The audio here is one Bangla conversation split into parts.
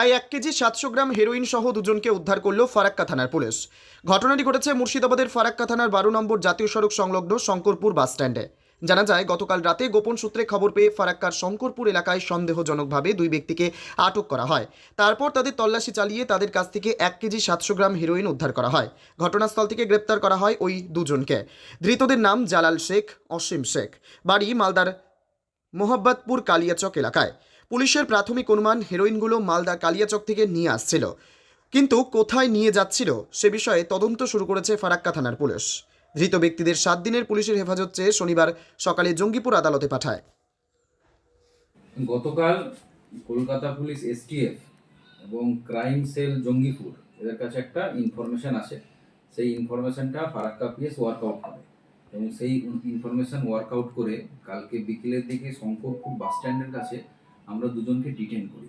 প্রায় এক কেজি সাতশো গ্রাম হেরোইন সহ দুজনকে উদ্ধার করল ফারাক্কা থানার পুলিশ। ঘটনাটি ঘটেছে মুর্শিদাবাদের ফারাক্কা থানার বারো নম্বর জাতীয় সড়ক সংলগ্ন শঙ্করপুর বাসস্ট্যান্ডে জানা যায়, গতকাল রাতে গোপন সূত্রে খবর পেয়ে ফারাক্কার শঙ্করপুর এলাকায় সন্দেহজনকভাবে দুই ব্যক্তিকে আটক করা হয়। তারপর তাদের তল্লাশি চালিয়ে তাদের কাছ থেকে এক কেজি সাতশো গ্রাম হেরোইন উদ্ধার করা হয়। ঘটনাস্থল থেকে গ্রেপ্তার করা হয় ওই দুজনকে। ধৃতদের নাম জালাল শেখ, অসীম শেখ। বাড়ি মালদার মোহাব্বতপুর কালিয়াচক এলাকায়। পুলিশের প্রাথমিক অনুমান হেরোইনগুলো মালদা কালিয়াচক থেকে নিয়ে আসছিল। কিন্তু কোথায় নিয়ে যাচ্ছিল সে বিষয়ে তদন্ত শুরু করেছে ফারাক্কা থানার পুলিশ। ধৃত ব্যক্তিদের সাত দিনের পুলিশের হেফাজত চেয়ে শনিবার সকালে জঙ্গিপুর আদালতে পাঠায়। গতকাল কলকাতা পুলিশ এসটিএফ এবং ক্রাইম সেল জঙ্গিপুর, এদের কাছে একটা ইনফরমেশন আসে। সেই ইনফরমেশনটা ফারাক্কা পিএস ওয়ার্কআউট করে এবং সেই ইনফরমেশন ওয়ার্কআউট করে কালকে বিকেলের দিকে শঙ্করপুর বাস স্ট্যান্ডের কাছে আমরা দুজনকে ডিটেন করি।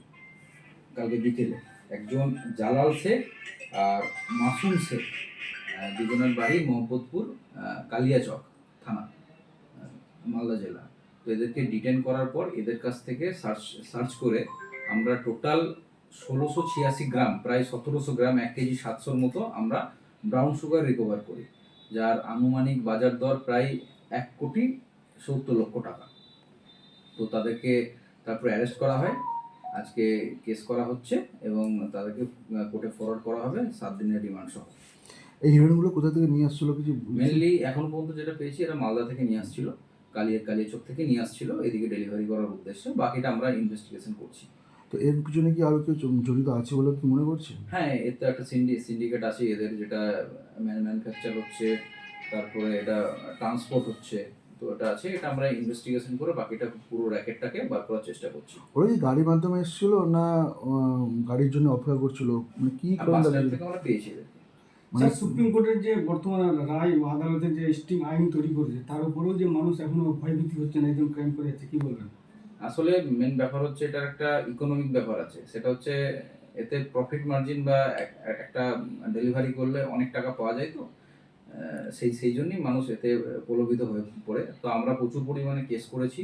কালকে বিকেলে। একজন জালাল শেখ আর মাসুম শেখ দুজনের বাড়ি মোহাম্মদপুর কালিয়াচক থানা মালদা জেলা। তো এদেরকে ডিটেন করার পর এদের কাছ থেকে সার্চ সার্চ করে আমরা টোটাল ষোলোশো ছিয়াশি গ্রাম, প্রায় সতেরোশো গ্রাম, এক কেজি সাতশোর মতো আমরা ব্রাউন সুগার রিকভার করি, যার আনুমানিক বাজার দর প্রায় এক কোটি সত্তর লক্ষ টাকা। তো তাদেরকে তারপরে অ্যারেস্ট করা হয়। আজকে কেস করা হচ্ছে এবং তাদেরকে কোর্টে ফরওয়ার্ড করা হবে সাত দিনের রিমান্ড সহ। এই হিরোইনগুলো কোথা থেকে নিয়ে আসছিল কিছু মেনলি এখন পর্যন্ত যেটা পেয়েছি এটা মালদা থেকে নিয়ে আসছিল কালিয়া চোখ থেকে নিয়ে আসছিল এদিকে ডেলিভারি করার উদ্দেশ্যে। বাকিটা আমরা ইনভেস্টিগেশন করছি। তো এর পিছনে কি আরও কেউ জড়িত আছে বলে কি মনে করছেন? হ্যাঁ এর তো একটা সিন্ডি সিন্ডিকেট আছে এদের যেটা ম্যানুফ্যাকচার হচ্ছে তারপরে এটা ট্রান্সপোর্ট হচ্ছে। তো এটা আছে এটা আমরা ইনভেস্টিগেশন করে বাকিটা পুরো র্যাকেটটাকে বার করার চেষ্টা করছি। ওরা কি গাড়ির মাধ্যমে এসেছিল না আহ, গাড়ির জন্য অপেক্ষা করছিল? মানে কি কারণ আমরা পেয়েছি। মানে স্যার সুপ্রিম কোর্টের যে বর্তমান রায় ও আদালতের যে স্টিং আইন তৈরি করেছে তার উপরেও যে মানুষ এখনও ভয়ভীতি হচ্ছে না একদম ক্রাইম করে যাচ্ছে কি বলবেন? আসলে মেন ব্যাপার হচ্ছে এটার একটা ইকোনমিক ব্যাপার আছে। সেটা হচ্ছে এতে প্রফিট মার্জিন বা একটা ডেলিভারি করলে অনেক টাকা পাওয়া যায় তো। সেই সেই জন্যই মানুষ এতে প্রলোভিত হয়ে পড়ে। তো আমরা প্রচুর পরিমাণে কেস করেছি।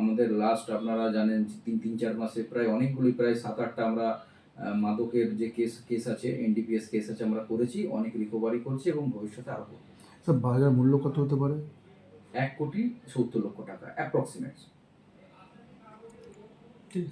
আমাদের লাস্ট আপনারা জানেন তিন তিন চার মাসে প্রায় অনেকগুলি প্রায় সাত আটটা আমরা মাদকের যে কেস কেস আছে এনডিপিএস কেস আছে আমরা করেছি অনেক রিকভারি করছি এবং ভবিষ্যতে আরও করব। স্যার বাজার মূল্য কত হতে পারে? এক কোটি সত্তর লক্ষ টাকা অ্যাপ্রক্সিমেট ঠিক